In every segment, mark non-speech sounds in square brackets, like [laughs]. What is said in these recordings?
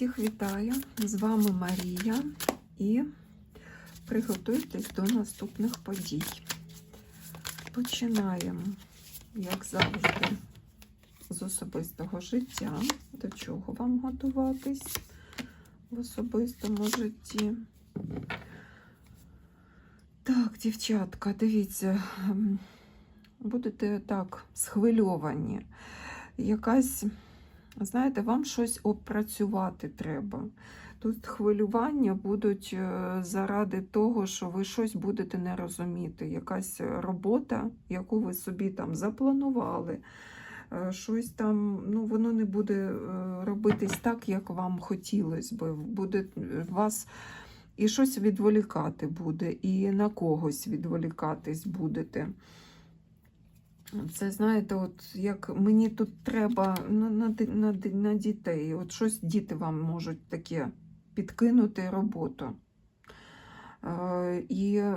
Всіх вітаю! З вами Марія і приготуйтесь до наступних подій. Починаємо, як завжди, з особистого життя. До чого вам готуватись в особистому житті? Так, дівчатка, дивіться, ем, будете так схвильовані. Якась Знаєте, вам щось опрацювати треба. Тут хвилювання будуть е, заради того, що ви щось будете не розуміти. Якась робота, яку ви собі там запланували, е, щось там, ну, воно не буде е, робитись так, як вам хотілося би. Буде вас і щось відволікати буде, і на когось відволікатись будете. Це, знаєте, от як мені тут треба на, на, на, на дітей. От щось діти вам можуть таке підкинути роботу. Е, і е.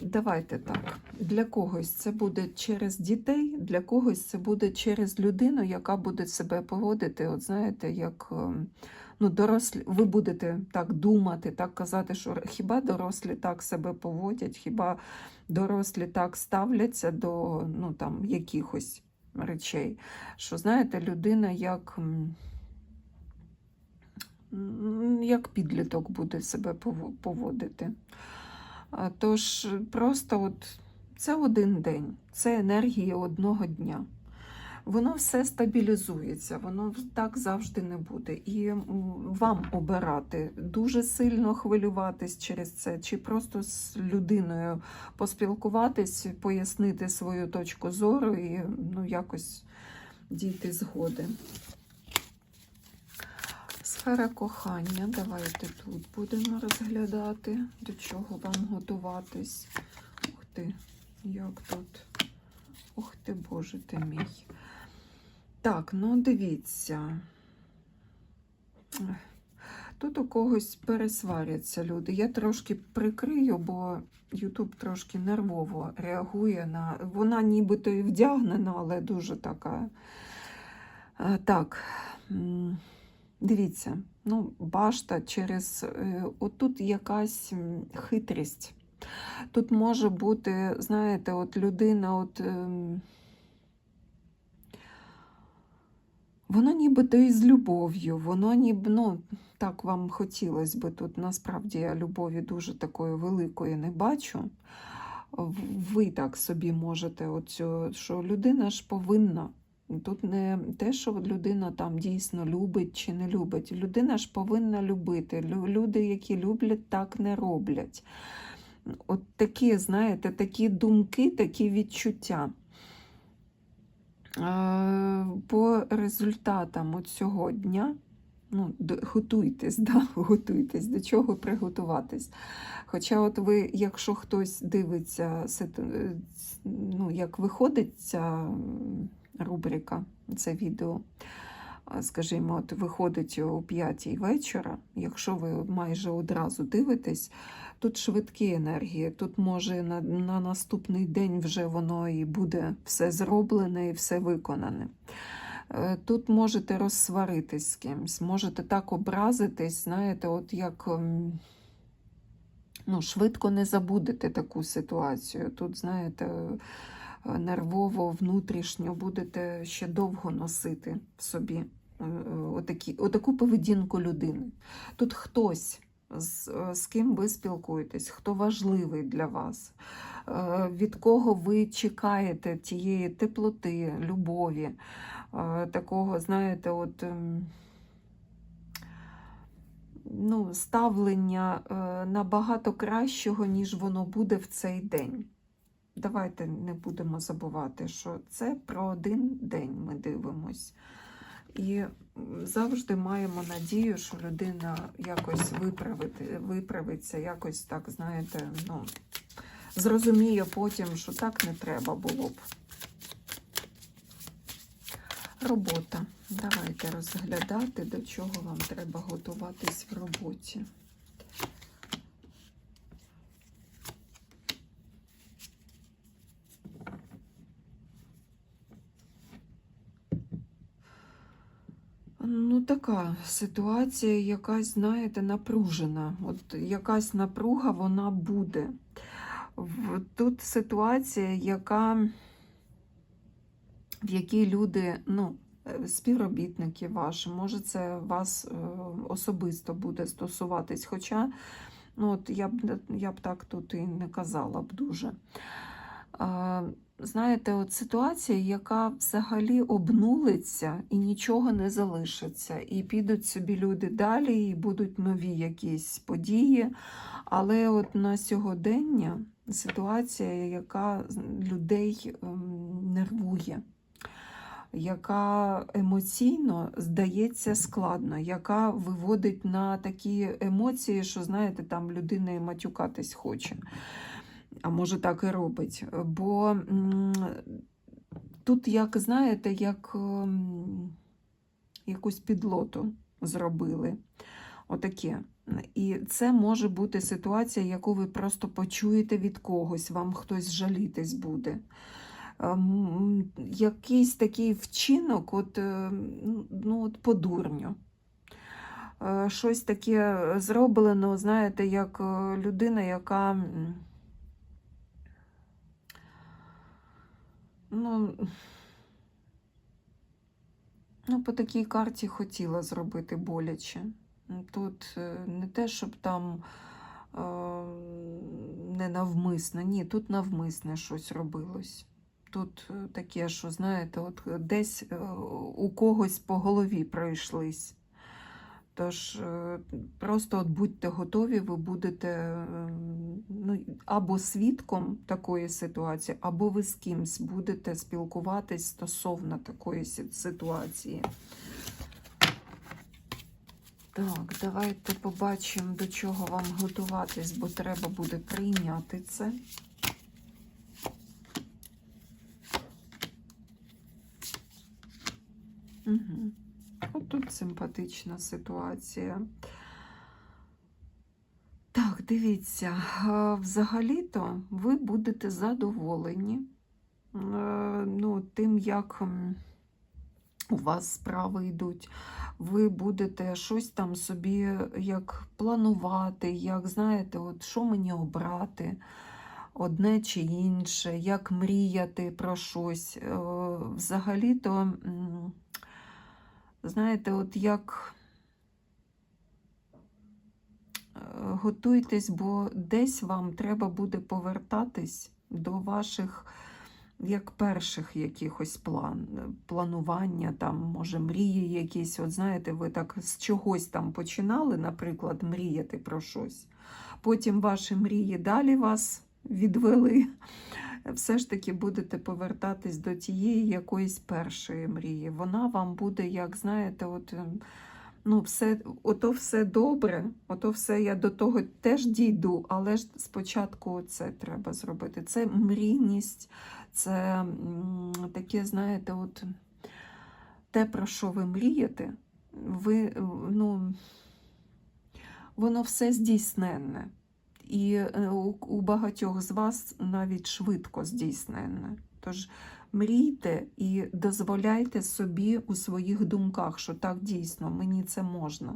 Давайте так. Для когось це буде через дітей, для когось це буде через людину, яка буде себе поводити, от знаєте, як ну, дорослі, ви будете так думати, так казати, що хіба дорослі так себе поводять, хіба дорослі так ставляться до ну, там, якихось речей. Що, знаєте, людина як як підліток буде себе поводити. Тож просто от це один день, це енергія одного дня воно все стабілізується, воно так завжди не буде. І вам обирати, дуже сильно хвилюватись через це, чи просто з людиною поспілкуватись, пояснити свою точку зору і ну, якось дійти згоди. Сфера кохання, давайте тут будемо розглядати, до чого вам готуватись. Ух ти, як тут. Ух ти, Боже ти мій. Так, ну дивіться. Тут у когось пересваряться люди. Я трошки прикрию, бо Ютуб трошки нервово реагує на. Вона нібито і вдягнена, але дуже така. Так, дивіться, ну, башта через. Е, отут якась хитрість. Тут може бути, знаєте, от людина, от. Ем, Воно нібито і з любов'ю, воно ніби, ну, так вам хотілося би тут. Насправді я любові дуже такої великої не бачу. Ви так собі можете, оцю, що людина ж повинна. Тут не те, що людина там дійсно любить чи не любить. Людина ж повинна любити. Люди, які люблять, так не роблять. От такі, знаєте, такі думки, такі відчуття. По результатам цього дня, ну, готуйтесь, [laughs] да, готуйтесь, до чого приготуватись. Хоча, от ви, якщо хтось дивиться, ну, як виходить ця рубрика, це відео, скажімо, от виходить о 5 вечора, якщо ви майже одразу дивитесь, тут швидкі енергії, тут може на, на наступний день вже воно і буде все зроблене і все виконане. Е, тут можете розсваритись з кимось, можете так образитись, знаєте, от як ем, ну, швидко не забудете таку ситуацію. Тут, знаєте, е, нервово, внутрішньо будете ще довго носити в собі е, отакі, отаку поведінку людини. Тут хтось з, е, з ким ви спілкуєтесь, хто важливий для вас, е, від кого ви чекаєте тієї теплоти, любові, е, такого, знаєте, от. Ем, ну, ставлення набагато кращого, ніж воно буде в цей день. Давайте не будемо забувати, що це про один день ми дивимось. І завжди маємо надію, що людина якось виправити, виправиться, якось так, знаєте, ну, зрозуміє потім, що так не треба було б. Робота. Давайте розглядати, до чого вам треба готуватись в роботі. Ну, така ситуація, якась, знаєте, напружена. От якась напруга вона буде. Тут ситуація, яка, в якій люди, ну, е, співробітники ваші, може, це вас е, особисто буде стосуватись. Хоча, ну, от я б, я б так тут і не казала б дуже. Знаєте, от ситуація, яка взагалі обнулиться і нічого не залишиться. І підуть собі люди далі, і будуть нові якісь події. Але от на сьогодення ситуація, яка людей ем, нервує, яка емоційно здається складно, яка виводить на такі емоції, що, знаєте, там людина і матюкатись хоче а може так і робить. Бо тут, як знаєте, як ем, якусь підлоту зробили. Отаке. І це може бути ситуація, яку ви просто почуєте від когось, вам хтось жалітись буде. Ем, Якийсь такий вчинок, от, е, ну, от по дурню. Е, Щось таке зроблено, знаєте, як е, людина, яка. Ну, ну, по такій карті хотіла зробити боляче. Тут е, не те, щоб там е, не навмисне, ні, тут навмисне щось робилось. Тут е, таке, що, знаєте, от десь е, у когось по голові пройшлись. Тож е, просто от будьте готові, ви будете е, ну, або свідком такої ситуації, або ви з кимсь будете спілкуватись стосовно такої ситуації. Так, давайте побачимо, до чого вам готуватись, бо треба буде прийняти це. Угу. Тут симпатична ситуація. Так, дивіться, е, взагалі-то ви будете задоволені е, ну, тим, як у вас справи йдуть. Ви будете щось там собі як планувати, як знаєте, от що мені обрати, одне чи інше, як мріяти про щось. Е, Взагалі-то, знаєте, от як е, готуйтесь, бо десь вам треба буде повертатись до ваших як перших якихось план, планування, там, може, мрії якісь. От знаєте, ви так з чогось там починали, наприклад, мріяти про щось. Потім ваші мрії далі вас відвели. Все ж таки будете повертатись до тієї якоїсь першої мрії. Вона вам буде, як знаєте, от. ем, Ну, все, ото все добре, ото все я до того теж дійду, але ж спочатку це треба зробити. Це мрійність, це таке, знаєте, от те, про що ви мрієте, ви, ну, воно все здійсненне. І е, у, багатьох з вас навіть швидко здійсненне. Тож мрійте і дозволяйте собі у своїх думках, що так дійсно мені це можна.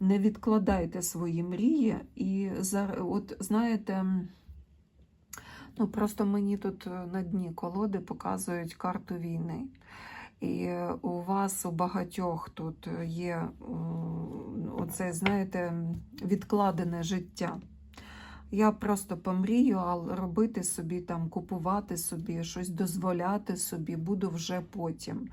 Не відкладайте свої мрії і от знаєте, ну просто мені тут е, на дні колоди показують карту війни. І е, у вас у багатьох тут є оце, знаєте, відкладене життя. Я просто помрію, а робити собі там, купувати собі, щось дозволяти собі, буду вже потім.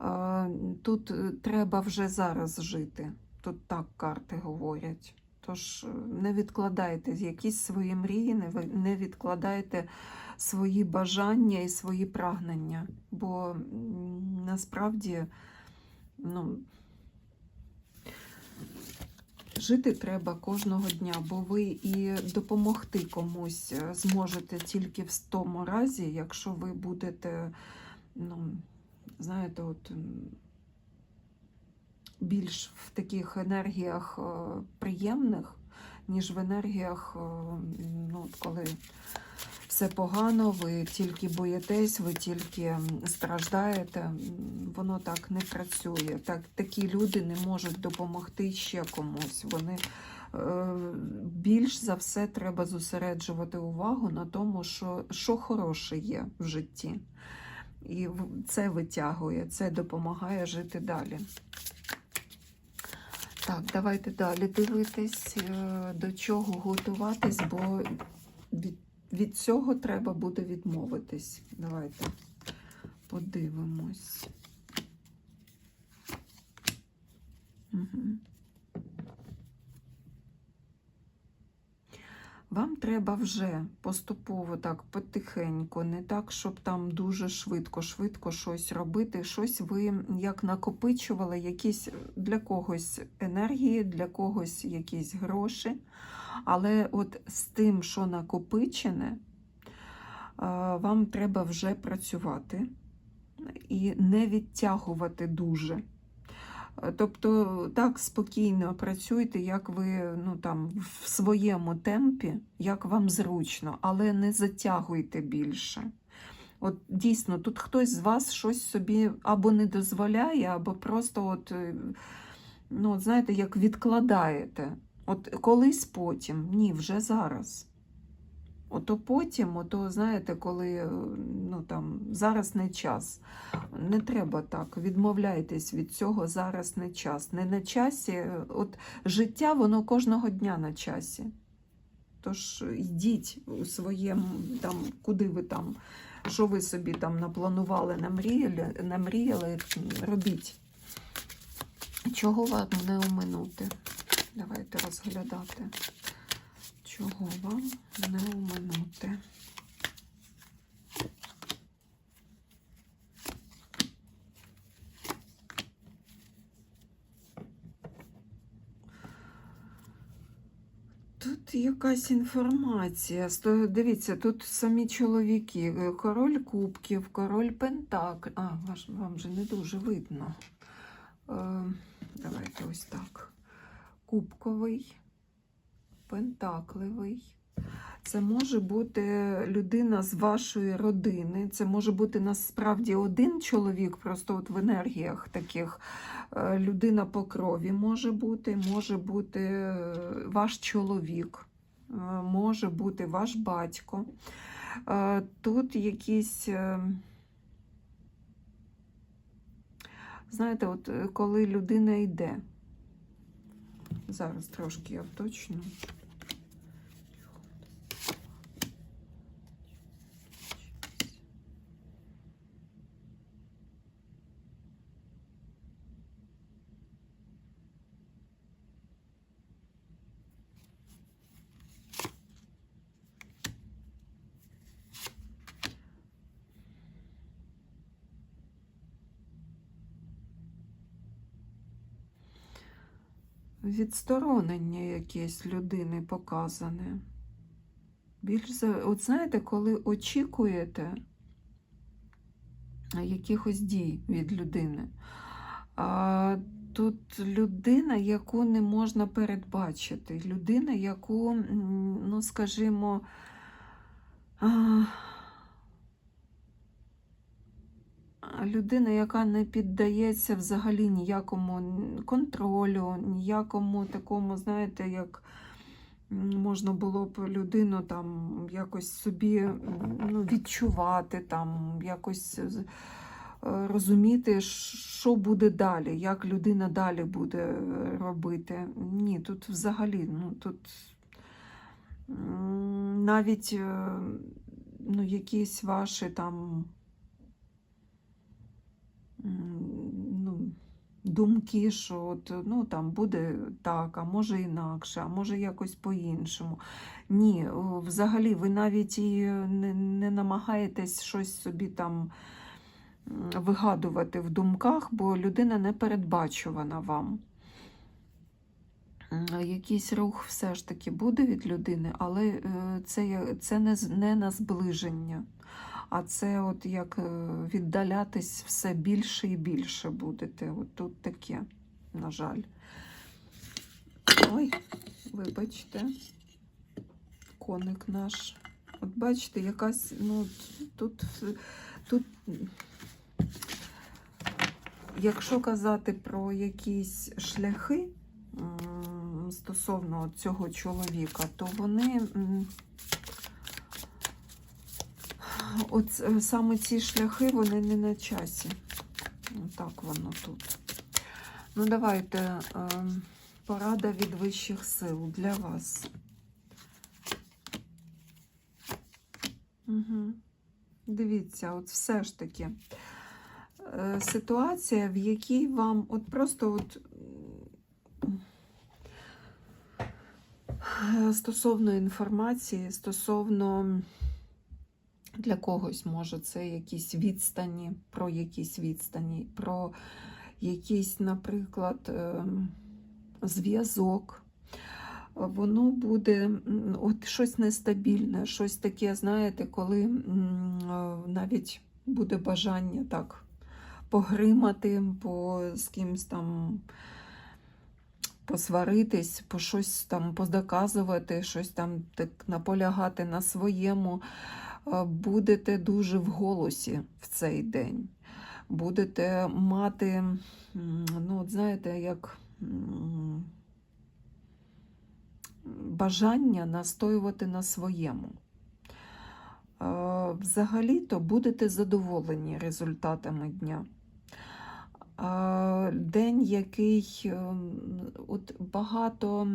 Е, Тут е, треба вже зараз жити. Тут так карти говорять. Тож е, не відкладайте якісь свої мрії, не відкладайте свої бажання і свої прагнення. Бо насправді, ну. Жити треба кожного дня, бо ви і допомогти комусь е, зможете тільки в тому разі, якщо ви будете, ну, знаєте, от більш в таких енергіях е, приємних, ніж в енергіях, е, ну, коли все погано, ви тільки боїтесь, ви тільки страждаєте. Воно так не працює. Так, такі люди не можуть допомогти ще комусь. Вони е, більш за все треба зосереджувати увагу на тому, що, що хороше є в житті. І це витягує, це допомагає жити далі. Так, давайте далі дивитись, е, до чого готуватись, бо від, від цього треба буде відмовитись. Давайте подивимось. Угу. Вам треба вже поступово так потихеньку, не так, щоб там дуже швидко, швидко щось робити. Щось ви як накопичували, якісь для когось енергії, для когось якісь гроші. Але от з тим, що накопичене, е, вам треба вже працювати і не відтягувати дуже. Тобто так спокійно працюйте, як ви ну, там, в своєму темпі, як вам зручно, але не затягуйте більше. От дійсно, тут хтось з вас щось собі або не дозволяє, або просто, от, е, ну, знаєте, як відкладаєте. От колись потім, ні, вже зараз. Ото потім, ото, знаєте, коли е, ну, там, зараз не час. Не треба так. Відмовляйтесь від цього, зараз не час. Не на часі. От життя, воно кожного дня на часі. Тож йдіть у своєму, там, куди ви там, що ви собі там напланували, намріяли, намріяли робіть. Чого вам не оминути? Давайте розглядати. Чого вам не оминути? Тут якась інформація. Дивіться, тут самі чоловіки. Е, Король кубків, король пентакль. А, вам же не дуже видно. Е, давайте ось так. Кубковий, пентакливий. Це може бути людина з вашої родини. Це може бути насправді один чоловік, просто от в енергіях таких. Е, Людина по крові може бути, може бути е, ваш чоловік, е, може бути ваш батько. Тут якісь. Знаєте, от коли людина йде, зараз трошки я вточну. Відсторонення якесь людини показане. Більш за, от знаєте, коли очікуєте якихось дій від людини, а тут людина, яку не можна передбачити, людина, яку, ну, скажімо, а, а людина, яка не піддається взагалі ніякому контролю, ніякому такому, знаєте, як можна було б людину там якось собі ну, відчувати, там, якось е, розуміти, що буде далі, як людина далі буде е, робити. Ні, тут взагалі, ну тут навіть е, ну, якісь ваші там ну, думки, що от, ну, там буде так, а може інакше, а може якось по-іншому. Ні, взагалі ви навіть і не, не намагаєтесь щось собі там вигадувати в думках, бо людина не передбачувана вам. Якийсь рух все ж таки буде від людини, але е, це, це не, не на зближення. А це от як е, віддалятись все більше і більше будете. От тут таке, на жаль. Ой, Вибачте, коник наш. От бачите, якась, ну, тут, тут, якщо казати про якісь шляхи стосовно цього чоловіка, то вони. От е, саме ці шляхи, вони не на часі. Так воно тут. Ну, давайте е, порада від вищих сил для вас. Угу. Дивіться, от все ж таки е, ситуація, в якій вам от просто от стосовно інформації, стосовно для когось може це якісь відстані, про якісь відстані, про якийсь, наприклад, ем, зв'язок. Воно буде от щось нестабільне, щось таке, знаєте, коли е, навіть буде бажання так погримати, по з кимось там посваритись, по щось там подоказувати, щось там так наполягати на своєму. Е, Будете дуже в голосі в цей день. Будете мати, ну, от знаєте, як бажання настоювати на своєму. Е, Взагалі-то будете задоволені результатами дня. Е, День, який е, от багато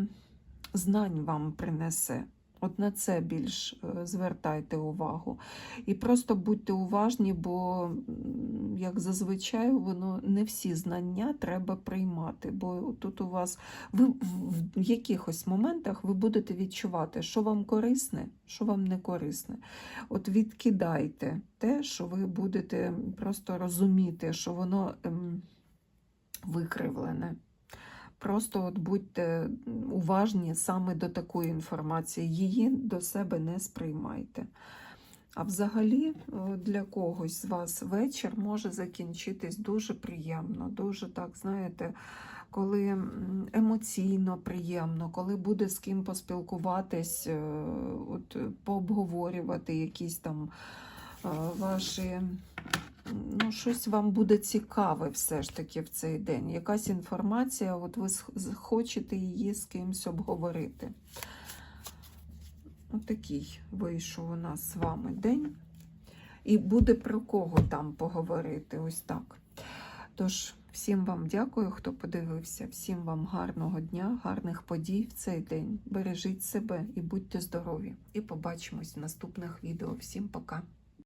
знань вам принесе. От на це більш е, звертайте увагу. І просто будьте уважні, бо, як зазвичай, воно не всі знання треба приймати. Бо тут у вас ви в якихось моментах ви будете відчувати, що вам корисне, що вам не корисне. От відкидайте те, що ви будете просто розуміти, що воно ем, викривлене. Просто от будьте уважні саме до такої інформації, її до себе не сприймайте. А взагалі, для когось з вас вечір може закінчитись дуже приємно, дуже так, знаєте, коли емоційно приємно, коли буде з ким поспілкуватись, е, от, пообговорювати якісь там е, ваші ну, щось вам буде цікаве все ж таки в цей день. Якась інформація, от ви хочете її з кимось обговорити. Отакий вийшов у нас з вами день. І буде про кого там поговорити. Ось так. Тож, всім вам дякую, хто подивився. Всім вам гарного дня, гарних подій в цей день. Бережіть себе і будьте здорові. І побачимось в наступних відео. Всім пока!